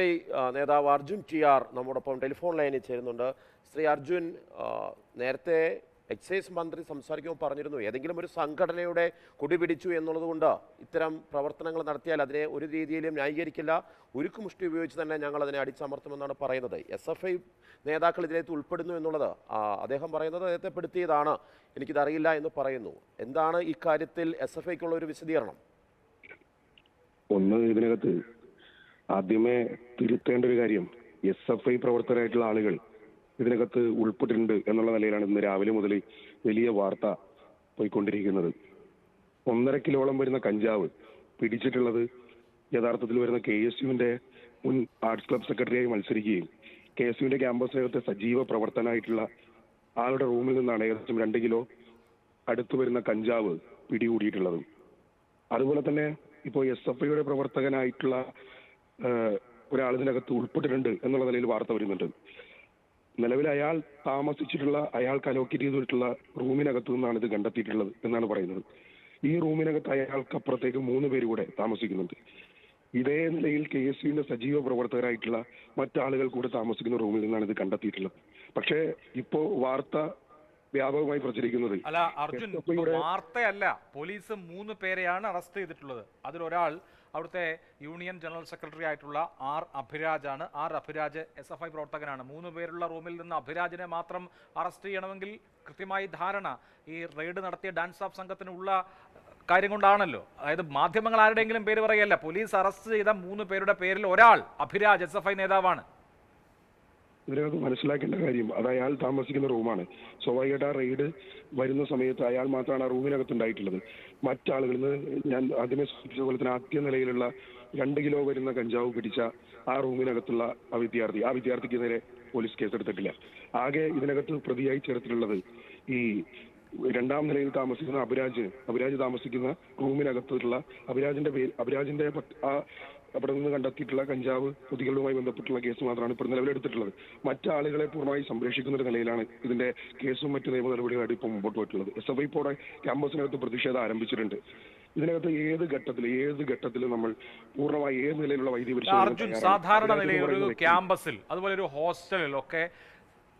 I നേതാവ് Arjun T R നമ്മോടൊപ്പം telephone ലൈനിൽ ചേരുന്നുണ്ട്. ശ്രീ അർജുൻ നേരത്തെ എക്സൈസ് മന്ത്രി സംസാരിക്കുമ്പോൾ പറഞ്ഞിരുന്നു ഏതെങ്കിലും ഒരു സംഘടനയുടെ കുടിപിടിച്ചു എന്നുള്ളതുകൊണ്ട് ഇത്തരം പ്രവർത്തനങ്ങൾ നടത്തിയാൽ അതിനെ ഒരു രീതിയിലും ന്യായീകരിക്കില്ല. ഉരുക്കുമുഷ്ടി ഉപയോഗിച്ച് തന്നെ ഞങ്ങൾ അതിനെ അടിച്ചമർത്തുമെന്നാണ് പറയുന്നത്. എസ് എഫ് ഐ നേതാക്കൾ ഇതിലേക്ക് ഉൾപ്പെടുന്നു എന്നുള്ളത് അദ്ദേഹം പറയുന്നത് അദ്ദേഹത്തെ പെടുത്തിയതാണ് എനിക്കിതറിയില്ല എന്ന് പറയുന്നു. എന്താണ് ഇക്കാര്യത്തിൽ എസ് എഫ് ഐക്കുള്ള ഒരു വിശദീകരണം? ഒന്ന് ഇതിനകത്ത് ആദ്യമേ തിരുത്തേണ്ട ഒരു കാര്യം എസ് എഫ് ഐ പ്രവർത്തകരായിട്ടുള്ള ആളുകൾ ഇതിനകത്ത് ഉൾപ്പെട്ടിട്ടുണ്ട് എന്നുള്ള നിലയിലാണ് ഇന്ന് രാവിലെ മുതൽ വലിയ വാർത്ത പോയിക്കൊണ്ടിരിക്കുന്നത്. ഒന്നര കിലോളം വരുന്ന കഞ്ചാവ് പിടിച്ചിട്ടുള്ളത് യഥാർത്ഥത്തിൽ വരുന്ന കെ എസ് യുവിന്റെ മുൻ ആർട്സ് ക്ലബ് സെക്രട്ടറിയായി മത്സരിക്കുകയും കെ എസ് യുവിന്റെ ക്യാമ്പസിനകത്തെ സജീവ പ്രവർത്തനമായിട്ടുള്ള ആളുടെ റൂമിൽ നിന്നാണ് ഏകദേശം രണ്ട് കിലോ അടുത്തു വരുന്ന കഞ്ചാവ് പിടികൂടിയിട്ടുള്ളത്. അതുപോലെ തന്നെ ഇപ്പോൾ എസ് എഫ് ഐയുടെ പ്രവർത്തകനായിട്ടുള്ള ഒരാൾ ഇതിനകത്ത് ഉൾപ്പെട്ടിട്ടുണ്ട് എന്നുള്ള നിലയിൽ വാർത്ത വരുന്നുണ്ട്. നിലവിൽ അയാൾ താമസിച്ചിട്ടുള്ള അയാൾക്ക് അലോക്കേറ്റ് ചെയ്തിട്ടുള്ള റൂമിനകത്തു നിന്നാണ് ഇത് കണ്ടെത്തിയിട്ടുള്ളത് എന്നാണ് പറയുന്നത്. ഈ റൂമിനകത്ത് അയാൾക്ക് അപ്പുറത്തേക്ക് മൂന്ന് പേര് കൂടെ താമസിക്കുന്നുണ്ട്. ഇതേ നിലയിൽ കെ എസ് യുവിന്റെ സജീവ പ്രവർത്തകരായിട്ടുള്ള മറ്റാളുകൾ കൂടെ താമസിക്കുന്ന റൂമിൽ നിന്നാണ് ഇത് കണ്ടെത്തിയിട്ടുള്ളത്. പക്ഷേ ഇപ്പോ വാർത്ത വ്യാപകമായി പ്രചരിക്കുന്നത് അല്ല അർജുൻ വാർത്തയല്ല. പോലീസ് മൂന്ന് പേരെയാണ് അറസ്റ്റ് ചെയ്തിട്ടുള്ളത്. അതിലൊരാൾ അവിടുത്തെ യൂണിയൻ ജനറൽ സെക്രട്ടറി ആയിട്ടുള്ള R അഭിരാജാണ്. R Abhiraj S F I പ്രവർത്തകനാണ്. മൂന്ന് പേരുള്ള റൂമിൽ നിന്ന് അഭിരാജിനെ മാത്രം അറസ്റ്റ് ചെയ്യണമെങ്കിൽ കൃത്യമായി ധാരണ. ഈ റെയ്ഡ് നടത്തിയ ഡാൻസ് ഓഫ് സംഘത്തിനുള്ള കാര്യം കൊണ്ടാണല്ലോ. അതായത് മാധ്യമങ്ങൾ ആരുടെയെങ്കിലും പേര് പറയല്ല. പോലീസ് അറസ്റ്റ് ചെയ്ത മൂന്ന് പേരുടെ പേരിൽ ഒരാൾ അഭിരാജ് എസ് നേതാവാണ്. ഇതിനകത്ത് മനസ്സിലാക്കേണ്ട കാര്യം അത് അയാൾ താമസിക്കുന്ന റൂമാണ് സ്വാഭാവികമായിട്ട് ആ റെയ്ഡ് വരുന്ന സമയത്ത് അയാൾ മാത്രമാണ് ആ റൂമിനകത്ത് ഉണ്ടായിട്ടുള്ളത്. മറ്റാളുകളിൽ നിന്ന് ഞാൻ ആദ്യമേ സൂചിപ്പിച്ച പോലെ തന്നെ ആദ്യ നിലയിലുള്ള രണ്ട് കിലോ വരുന്ന കഞ്ചാവ് പിടിച്ച ആ റൂമിനകത്തുള്ള ആ വിദ്യാർത്ഥി ആ വിദ്യാർത്ഥിക്കെതിരെ പോലീസ് കേസെടുത്തിട്ടില്ല. ആകെ ഇതിനകത്ത് പ്രതിയായി ചേർത്തിട്ടുള്ളത് ഈ രണ്ടാം നിലയിൽ താമസിക്കുന്ന അഭിരാജ് അഭിരാജ് താമസിക്കുന്ന റൂമിനകത്തുള്ള അഭിരാജിന്റെ പേര് അഭിരാജിന്റെ ആ അവിടെ നിന്ന് കണ്ടെത്തിയിട്ടുള്ള കഞ്ചാവ് പ്രതികളുമായി ബന്ധപ്പെട്ടുള്ള കേസ് മാത്രമാണ് ഇപ്പോൾ നിലവിലെടുത്തിട്ടുള്ളത്. മറ്റാളുകളെ പൂർണമായി സംരക്ഷിക്കുന്ന ഒരു നിലയിലാണ് ഇതിന്റെ കേസും മറ്റു നിയമ നടപടികളായിട്ട് ഇപ്പോൾ മുമ്പോട്ട് പോയിട്ടുള്ളത്. എസ് എഫ് ഐ ഇപ്പോൾ ക്യാമ്പസിനകത്ത് പ്രതിഷേധം ആരംഭിച്ചിട്ടുണ്ട്. ഇതിനകത്ത് ഏത് ഘട്ടത്തിൽ ഏത് ഘട്ടത്തിൽ നമ്മൾ പൂർണമായി ഏത് നിലയിലുള്ള വൈദ്യുതി സാധാരണ നിലയിൽ ഒരു ക്യാമ്പസിൽ അതുപോലെ ഒരു ഹോസ്റ്റലിൽ ഒക്കെ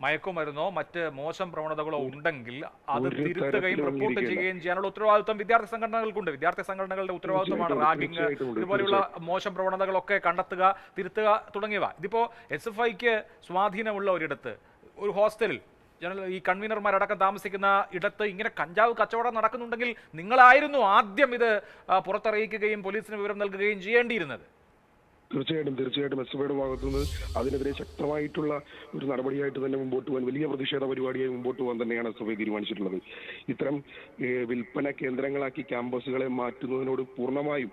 മയക്കുമരുന്നോ മറ്റ് മോശം പ്രവണതകളോ ഉണ്ടെങ്കിൽ അത് തിരുത്തുകയും റിപ്പോർട്ട് ചെയ്യുകയും ചെയ്യാനുള്ള ഉത്തരവാദിത്വം വിദ്യാർത്ഥി സംഘടനകൾക്കുണ്ട്. വിദ്യാർത്ഥി സംഘടനകളുടെ ഉത്തരവാദിത്വമാണ് റാഗിങ് ഇതുപോലെയുള്ള മോശം പ്രവണതകളൊക്കെ കണ്ടെത്തുക തിരുത്തുക തുടങ്ങിയവ. ഇതിപ്പോ എസ് എഫ് ഐക്ക് സ്വാധീനമുള്ള ഒരിടത്ത് ഒരു ഹോസ്റ്റലിൽ ജനറൽ ഈ കൺവീനർമാരടക്കം താമസിക്കുന്ന ഇടത്ത് ഇങ്ങനെ കഞ്ചാവ് കച്ചവടം നടക്കുന്നുണ്ടെങ്കിൽ നിങ്ങളായിരുന്നു ആദ്യം ഇത് പുറത്തറിയിക്കുകയും പോലീസിന് വിവരം നൽകുകയും ചെയ്യേണ്ടിയിരുന്നത്. തീർച്ചയായിട്ടും തീർച്ചയായിട്ടും എസ് എഫ് ഐയുടെ ഭാഗത്തുനിന്ന് അതിനെതിരെ ശക്തമായിട്ടുള്ള ഒരു നടപടിയായിട്ട് തന്നെ മുമ്പോട്ട് പോകാൻ വലിയ പ്രതിഷേധ പരിപാടിയായി മുമ്പോട്ട് പോകാൻ തന്നെയാണ് എസ് എഫ് ഐ തീരുമാനിച്ചിട്ടുള്ളത്. ഇത്തരം വിൽപ്പന കേന്ദ്രങ്ങളാക്കി ക്യാമ്പസുകളെ മാറ്റുന്നതിനോട് പൂർണമായും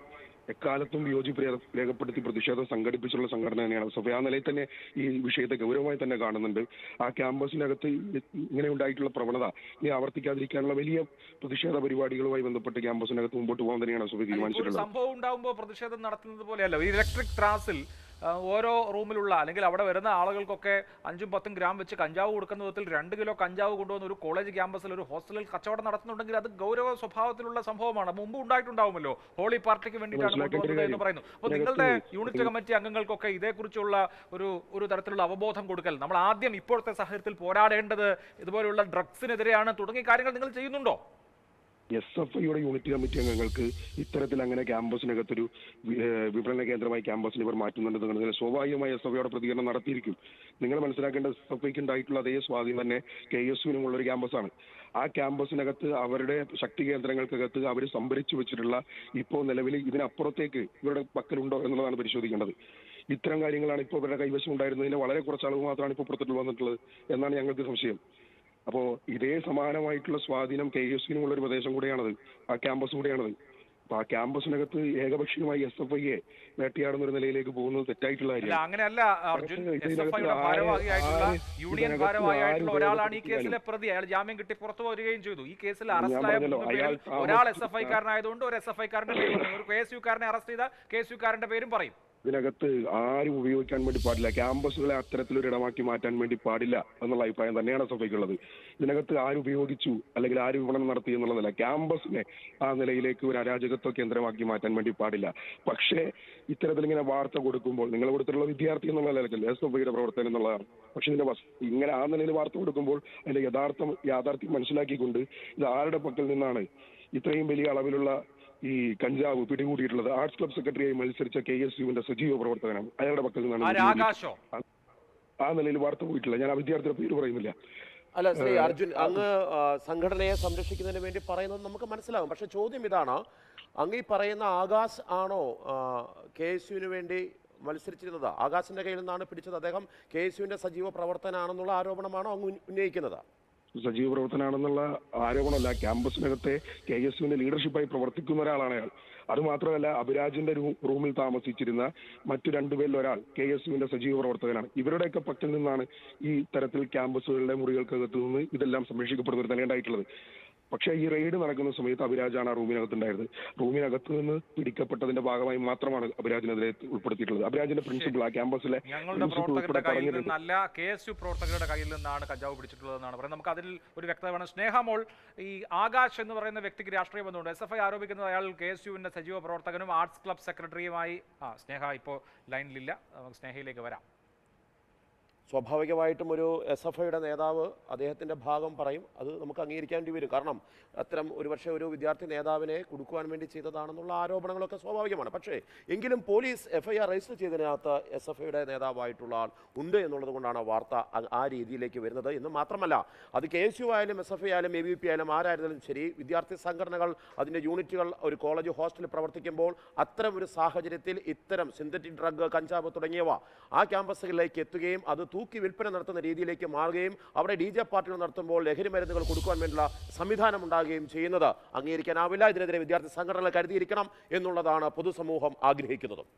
എക്കാലത്തും വിയോജിപ്പ് രേഖപ്പെടുത്തി പ്രതിഷേധം സംഘടിപ്പിച്ചുള്ള സംഘടന തന്നെയാണ്. എസ് ആ നിലയിൽ തന്നെ ഈ വിഷയത്തെ ഗൗരവമായി തന്നെ കാണുന്നുണ്ട്. ആ ക്യാമ്പസിനകത്ത് ഇങ്ങനെ ഉണ്ടായിട്ടുള്ള പ്രവണത ഇനി ആവർത്തിക്കാതിരിക്കാനുള്ള വലിയ പ്രതിഷേധ പരിപാടികളുമായി ബന്ധപ്പെട്ട് ക്യാമ്പസിനകത്ത് മുമ്പോട്ട് പോകാൻ തന്നെയാണ് സഭ തീരുമാനിച്ചിട്ടുള്ളത്. സംഭവം ഉണ്ടാകുമ്പോൾ പ്രതിഷേധം നടത്തുന്നത് പോലെയല്ല. ഇലക്ട്രിക് ത്രാസിൽ ഓരോ റൂമിലുള്ള അല്ലെങ്കിൽ അവിടെ വരുന്ന ആളുകൾക്കൊക്കെ അഞ്ചും പത്തും ഗ്രാം വെച്ച് കഞ്ചാവ് കൊടുക്കുന്ന വിധത്തിൽ രണ്ട് കിലോ കഞ്ചാവ് കൊണ്ടുവന്ന് ഒരു കോളേജ് ക്യാമ്പസിൽ ഒരു ഹോസ്റ്റലിൽ കച്ചവടം നടത്തുന്നുണ്ടെങ്കിൽ അത് ഗൗരവ സ്വഭാവത്തിലുള്ള സംഭവമാണ്. മുമ്പ് ഉണ്ടായിട്ടുണ്ടാവുമല്ലോ. ഹോളി പാർട്ടിക്ക് വേണ്ടിയിട്ടാണ് കൊണ്ടുവന്നത് എന്ന് പറയുന്നു. അപ്പോൾ നിങ്ങളുടെ യൂണിറ്റ് കമ്മിറ്റി അംഗങ്ങൾക്കൊക്കെ ഇതേക്കുറിച്ചുള്ള ഒരു ഒരു തരത്തിലുള്ള അവബോധം കൊടുക്കൽ. നമ്മൾ ആദ്യം ഇപ്പോഴത്തെ സാഹചര്യത്തിൽ പോരാടേണ്ടത് ഇതുപോലെയുള്ള ഡ്രഗ്സിനെതിരെയാണ് തുടങ്ങിയ കാര്യങ്ങൾ നിങ്ങൾ ചെയ്യുന്നുണ്ടോ? എസ് എഫ് ഐയുടെ യൂണിറ്റ് കമ്മിറ്റി അംഗങ്ങൾക്ക് ഇത്തരത്തിൽ അങ്ങനെ ക്യാമ്പസിനകത്തൊരു വിപണന കേന്ദ്രമായി ക്യാമ്പസിന് ഇവർ മാറ്റുന്നുണ്ടെന്ന് കണ്ടതിൽ സ്വാഭാവികമായി എസ് എഫ് ഐയുടെ പ്രതികരണം നടത്തിയിരിക്കും. നിങ്ങൾ മനസ്സിലാക്കേണ്ട എസ് എഫ് ഐക്ക് ഉണ്ടായിട്ടുള്ള അതേ സ്വാധീനം തന്നെ കെ എസ് യുവിനും ക്യാമ്പസാണ്. ആ ക്യാമ്പസിനകത്ത് അവരുടെ ശക്തി കേന്ദ്രങ്ങൾക്കകത്ത് അവർ സംഭരിച്ചു വെച്ചിട്ടുള്ള ഇപ്പോൾ നിലവിൽ ഇതിനപ്പുറത്തേക്ക് ഇവരുടെ പക്കലുണ്ടോ എന്നുള്ളതാണ് പരിശോധിക്കേണ്ടത്. ഇത്തരം കാര്യങ്ങളാണ് ഇപ്പോൾ ഇവരുടെ കൈവശം ഉണ്ടായിരുന്നതിന് വളരെ കുറച്ച് അളവ് മാത്രമാണ് ഇപ്പോൾ പുറത്തിട്ട് വന്നിട്ടുള്ളത് എന്നാണ് ഞങ്ങൾക്ക് സംശയം. അപ്പോ ഇതേ സമാനമായിട്ടുള്ള സ്വാധീനം കെ എസ് യുവിനുമുള്ള ഒരു പ്രദേശം കൂടെയാണത് ആ ക്യാമ്പസ് കൂടെയാണത്. അപ്പൊ ആ ക്യാമ്പസിനകത്ത് ഏകപക്ഷീയമായി എസ് എഫ് ഐയെ വേട്ടയാടുന്ന ഒരു നിലയിലേക്ക് പോകുന്നത് തെറ്റായിട്ടുള്ള കാര്യമാണ്. അങ്ങനെയല്ല അർജുൻ ഇതിനകത്ത് എസ് എഫ് ഐയുടെ ഭാരവാഹിയായിട്ടുള്ള യൂണിയൻ ഭാരവാഹിയായിട്ടുള്ള ഒരാളാണ് ഈ ഉപയോഗപ്പെടുത്തിയാലും കേസിലെ പ്രതി. അയാൾ ജാമ്യം കിട്ടി പുറത്തു വരികയും ചെയ്തു. ഈ കേസിൽ അയാൾ ഒരാൾ താമസിച്ച- എസ് എഫ് ഐക്കാരനായതുകൊണ്ട് ഒരു എസ് എഫ് ഐക്കാരന്റെ പേര് ഒരു കെ എസ് യുക്കാരനെ അറസ്റ്റ് ചെയ്ത കെ എസ് യുക്കാരന്റെ പേരും പറയും. ഇതിനകത്ത് ആരും ഉപയോഗിക്കാൻ വേണ്ടി പാടില്ല. ക്യാമ്പസുകളെ അത്തരത്തിലൊരു ഇടമാക്കി മാറ്റാൻ വേണ്ടി പാടില്ല എന്നുള്ള അഭിപ്രായം തന്നെയാണ് സഭയ്ക്കുള്ളത് ഇതിനകത്ത് ആര് ഉപയോഗിച്ചു അല്ലെങ്കിൽ ആര് വിപണനം നടത്തി എന്നുള്ളതല്ല. ക്യാമ്പസിനെ ആ നിലയിലേക്ക് ഒരു അരാജകത്വ കേന്ദ്രമാക്കി മാറ്റാൻ വേണ്ടി പാടില്ല. പക്ഷേ ഇത്തരത്തിൽ ഇങ്ങനെ വാർത്ത കൊടുക്കുമ്പോൾ നിങ്ങൾ കൊടുത്തിട്ടുള്ള വിദ്യാർത്ഥി എന്നുള്ള നിലയ്ക്കല്ല എസ് എഫ് പ്രവർത്തനം എന്നുള്ളതാണ്. പക്ഷെ ഇതിന്റെ ഇങ്ങനെ ആ നിലയിൽ വാർത്ത കൊടുക്കുമ്പോൾ അതിന്റെ യഥാർത്ഥം യാഥാർത്ഥ്യം മനസ്സിലാക്കിക്കൊണ്ട് ഇത് ആരുടെ പക്കൽ നിന്നാണ് ഇത്രയും വലിയ അളവിലുള്ള ഈ കഞ്ചാവ് പിടികൂടിയിട്ടുള്ളത്. ആർട്സ് ക്ലബ് സെക്രട്ടറിയായി മത്സരിച്ച കെ എസ് യുവിന്റെ സജീവ പ്രവർത്തകനാണ്. അയാളുടെ പക്കൽ നിന്നാണ് ആകാശോ? ആ നിലയിൽ വാർത്ത പോയിട്ടില്ല. ഞാൻ ആ വിദ്യാർത്ഥിയുടെ പേര് പറയുന്നില്ല. അല്ല ശ്രീ അർജുൻ അങ്ങ് സംഘടനയെ സംരക്ഷിക്കുന്നതിന് വേണ്ടി പറയുന്നത് നമുക്ക് മനസ്സിലാകും പക്ഷെ ചോദ്യം ഇതാണ് അങ്ങ് ഈ പറയുന്ന ആകാശ് ആണോ കെ എസ് യുവിന് വേണ്ടി മത്സരിച്ചിരുന്നത്? ആകാശിന്റെ കയ്യിൽ നിന്നാണ് പിടിച്ചത്. അദ്ദേഹം കെ എസ് യുവിന്റെ സജീവ പ്രവർത്തനാണെന്നുള്ള ആരോപണമാണോ അങ്ങ് ഉന്നയിക്കുന്നത്? സജീവ പ്രവർത്തനാണെന്നുള്ള ആരോപണമല്ല. ക്യാമ്പസിനകത്തെ കെ എസ് യുവിന്റെ ലീഡർഷിപ്പായി പ്രവർത്തിക്കുന്ന ഒരാളാണ് അയാൾ. അതുമാത്രമല്ല അഭിരാജിന്റെ റൂമിൽ താമസിച്ചിരുന്ന മറ്റു രണ്ടുപേരിൽ ഒരാൾ കെ എസ് യുവിന്റെ സജീവ പ്രവർത്തകനാണ് ഇവരുടെയൊക്കെ പക്കൽ നിന്നാണ് ഈ തരത്തിൽ ക്യാമ്പസുകളുടെ മുറികൾക്കകത്ത് നിന്ന് ഇതെല്ലാം സംരക്ഷിക്കപ്പെടുന്ന ഒരു നിലയുണ്ടായിട്ടുള്ളത്. പക്ഷേ ഈ റെയ്ഡ് നടക്കുന്ന സമയത്ത് അഭിരാജാണ് ആ റൂമിനകത്തുണ്ടായിരുന്നത്. റൂമിനകത്ത് നിന്ന് പിടിക്കപ്പെട്ടതിന്റെ ഭാഗമായി മാത്രമാണ് അഭിരാജിനെതിരെ ഉൾപ്പെടുത്തിയിട്ടുള്ളത്. അഭിരാജിന്റെ പ്രിൻസിപ്പൾ ആ ക്യാമ്പസിലെ ഞങ്ങളുടെ പ്രവർത്തകരുടെ കയ്യിൽ നിന്നല്ല കെ എസ് യു പ്രവർത്തകരുടെ കയ്യിൽ നിന്നാണ് കഞ്ചാവ് പിടിച്ചിട്ടുള്ളതെന്നാണ് പറയുന്നത്. നമുക്ക് അതിൽ ഒരു വ്യക്തത വേണം സ്നേഹമോൾ ഈ ആകാശ് എന്ന് പറയുന്ന വ്യക്തിക്ക് രാഷ്ട്രീയ ബന്ധമുണ്ട് എസ് എഫ് ഐ ആരോപിക്കുന്നത് അയാൾ കെ എസ് യുവിന്റെ സജീവ പ്രവർത്തകനും ആർട്സ് ക്ലബ് സെക്രട്ടറിയുമായി ആ സ്നേഹ ഇപ്പോൾ ലൈനിലില്ല നമുക്ക് സ്നേഹയിലേക്ക് വരാം. സ്വാഭാവികമായിട്ടും ഒരു എസ് എഫ് ഐയുടെ നേതാവ് അദ്ദേഹത്തിന്റെ ഭാഗം പറയും. അത് നമുക്ക് അംഗീകരിക്കേണ്ടി വരും. കാരണം അത്തരം ഒരുപക്ഷെ ഒരു വിദ്യാർത്ഥി നേതാവിനെ കൊടുക്കുവാൻ വേണ്ടി ചെയ്തതാണെന്നുള്ള ആരോപണങ്ങളൊക്കെ സ്വാഭാവികമാണ്. പക്ഷേ എങ്കിലും police F I R register ചെയ്തതിനകത്ത് S F ഐയുടെ നേതാവായിട്ടുള്ള ആൾ ഉണ്ട് എന്നുള്ളത് കൊണ്ടാണ് വാർത്ത ആ രീതിയിലേക്ക് വരുന്നത്. എന്ന് മാത്രമല്ല അത് കെ എസ് യു ആയാലും എസ് എഫ് ഐ ആയാലും എ ബി പി ആയാലും ആരായിരുന്നാലും ശരി വിദ്യാർത്ഥി സംഘടനകൾ അതിന്റെ യൂണിറ്റുകൾ ഒരു കോളേജ് ഹോസ്റ്റലിൽ പ്രവർത്തിക്കുമ്പോൾ അത്തരം ഒരു സാഹചര്യത്തിൽ ഇത്തരം സിന്തറ്റിക് ഡ്രഗ് കഞ്ചാവ് തുടങ്ങിയവ ആ ക്യാമ്പസുകളിലേക്ക് എത്തുകയും അത് തൂക്കി വിൽപ്പന നടത്തുന്ന രീതിയിലേക്ക് മാറുകയും അവിടെ ഡി ജെ പാർട്ടികൾ നടത്തുമ്പോൾ ലഹരി മരുന്നുകൾ കൊടുക്കുവാൻ വേണ്ടിയുള്ള സംവിധാനം ഉണ്ടാകുകയും ചെയ്യുന്നത്. അംഗീകരിക്കാനാവില്ല. ഇതിനെതിരെ വിദ്യാർത്ഥി സംഘടനകൾ കരുതിയിരിക്കണം എന്നുള്ളതാണ് പൊതുസമൂഹം ആഗ്രഹിക്കുന്നതും.